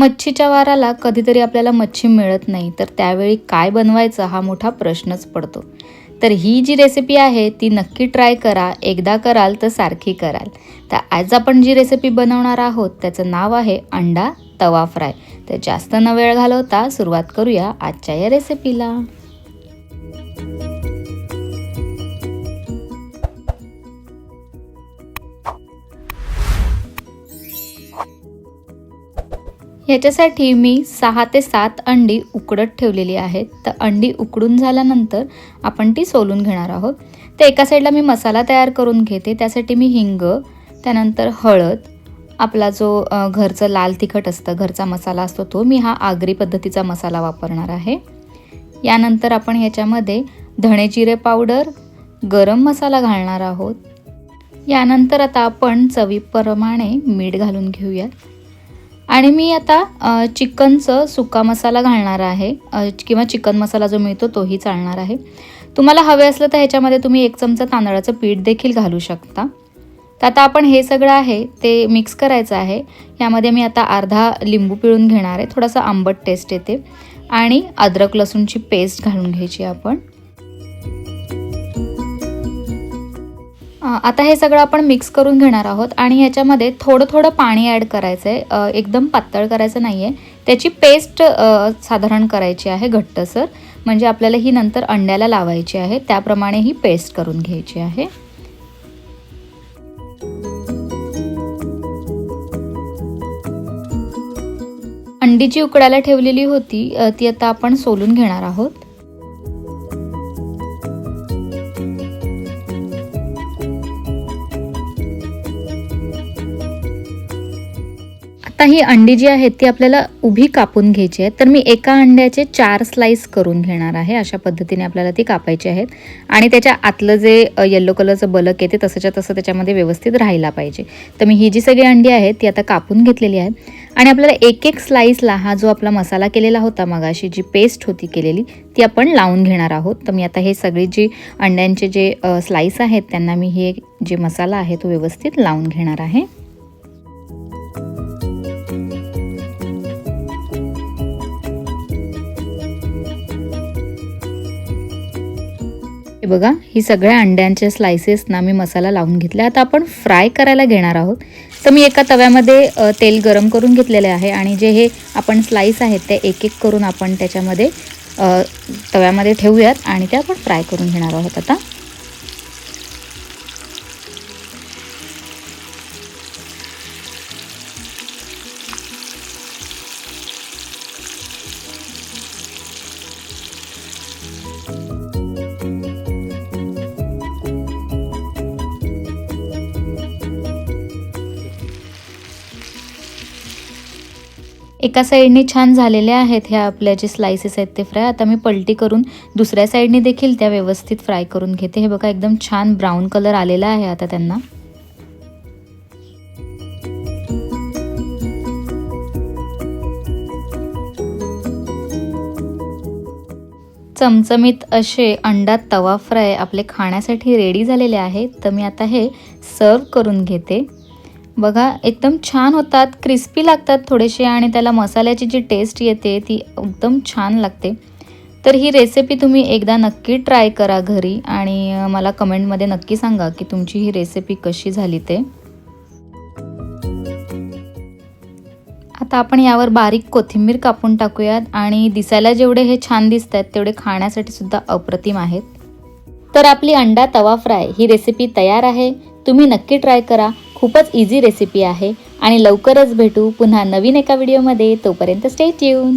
मच्छीच्या वाराला कधीतरी आपल्याला मच्छी मिळत नाही तर त्यावेळी काय बनवायचं हा मोठा प्रश्नच पडतो. तर ही जी रेसिपी आहे ती नक्की ट्राय करा एकदा कराल तर सारखी कराल. तर आज आपण जी रेसिपी बनवणार आहोत त्याचं नाव आहे अंडा तवा फ्राय तर जास्त न वेळ घालवता सुरुवात करूया आजच्या या रेसिपीला ह्याच्यासाठी मी सहा ते सात अंडी उकडत ठेवलेली आहेत. तर अंडी उकडून झाल्यानंतर आपण ती सोलून घेणार आहोत. तर एका साईडला मी मसाला तयार करून घेते. त्यासाठी मी हिंग त्यानंतर हळद आपला जो घरचं लाल तिखट असतं घरचा मसाला असतो तो मी हा आगरी पद्धतीचा मसाला वापरणार आहे. यानंतर आपण ह्याच्यामध्ये धणे जिरे पावडर गरम मसाला घालणार आहोत. यानंतर आता आपण चवीप्रमाणे मीठ घालून घेऊयात. आणि मी आता चिकनचं सुका मसाला घालणार आहे. किंवा चिकन मसाला जो मिळतो तोही चालणार आहे. तुम्हाला हवे असलं तर ह्याच्यामध्ये तुम्ही एक चमचा तांदळाचं पीठ देखील घालू शकता. तर आता आपण हे सगळं आहे ते मिक्स करायचं आहे. यामध्ये मी आता अर्धा लिंबू पिळून घेणार आहे. थोडासा आंबट टेस्ट येते. आणि अद्रक लसूणची पेस्ट घालून घ्यायची आपण. आता हे सगळं आपण मिक्स करून घेणार आहोत आणि ह्याच्यामध्ये थोडं थोडं पाणी ॲड करायचं आहे एकदम पातळ करायचं नाही आहे त्याची पेस्ट साधारण करायची आहे घट्टसर. म्हणजे आपल्याला ही नंतर अंड्याला लावायची आहे. त्याप्रमाणे ही पेस्ट करून घ्यायची आहे. अंडी जी उकडायला ठेवलेली होती. ती आता आपण सोलून घेणार आहोत. आता ही अंडी जी आहेत ती आपल्याला उभी कापून घ्यायची आहेत. तर मी एका अंड्याचे चार स्लाइस करून घेणार आहे. अशा पद्धतीने आपल्याला ती कापायची आहेत. आणि त्याच्या आतलं जे येल्लो कलरचं बलक येते तसंच्या तसं त्याच्यामध्ये व्यवस्थित राहायला पाहिजे. तर मी ही जी सगळी अंडी आहेत ती आता कापून घेतलेली आहेत. आणि आपल्याला एक एक स्लाइसला हा जो आपला मसाला केलेला होता मगाशी जी पेस्ट होती केलेली ती आपण लावून घेणार आहोत. तर मी आता हे सगळी जी अंड्यांचे जे स्लाइस आहेत त्यांना मी हे जे मसाला आहे तो व्यवस्थित लावून घेणार आहे. हे बघा ही सगळ्या अंड्यांच्या स्लायसेस ना मी मसाला लावून घेतला आता आपण फ्राय करायला घेणार आहोत. तर मी एका तव्यामध्ये तेल गरम करून घेतलेले आहे आणि जे हे आपण स्लाईस आहेत ते एक एक करून आपण त्याच्यामध्ये तव्यामध्ये ठेवूयात आणि ते आपण फ्राय करून घेणार आहोत आता. एका साईडने छान झालेल्या आहेत ह्या आपल्या जे स्लायसेस आहेत ते फ्राय आता मी पलटी करून दुसऱ्या साईडने देखील त्या व्यवस्थित फ्राय करून घेते. हे बघा एकदम छान ब्राऊन कलर आलेला आहे आता त्यांना. चमचमीत असे अंडा तवा फ्राय आपले खाण्यासाठी रेडी झालेले आहेत. तर मी आता हे सर्व करून घेते. बघा एकदम छान होतात. क्रिस्पी लागतात थोडेसे आणि त्याला मसाल्याची जी टेस्ट येते ती एकदम छान लागते. तर ही रेसिपी तुम्ही एकदा नक्की ट्राय करा घरी आणि मला कमेंटमध्ये नक्की सांगा की तुमची ही रेसिपी कशी झाली ते. आता आपण यावर बारीक कोथिंबीर कापून टाकूयात आणि दिसायला जेवढे हे छान दिसत आहेत तेवढे खाण्यासाठी सुद्धा अप्रतिम आहेत. तर आपली अंडा तवा फ्राय ही रेसिपी तयार आहे. तुम्ही नक्की ट्राय करा. खूपच इझी रेसिपी आहे. आणि लवकरच भेटू पुन्हा नवीन एका व्हिडिओमध्ये तोपर्यंत स्टे ट्यून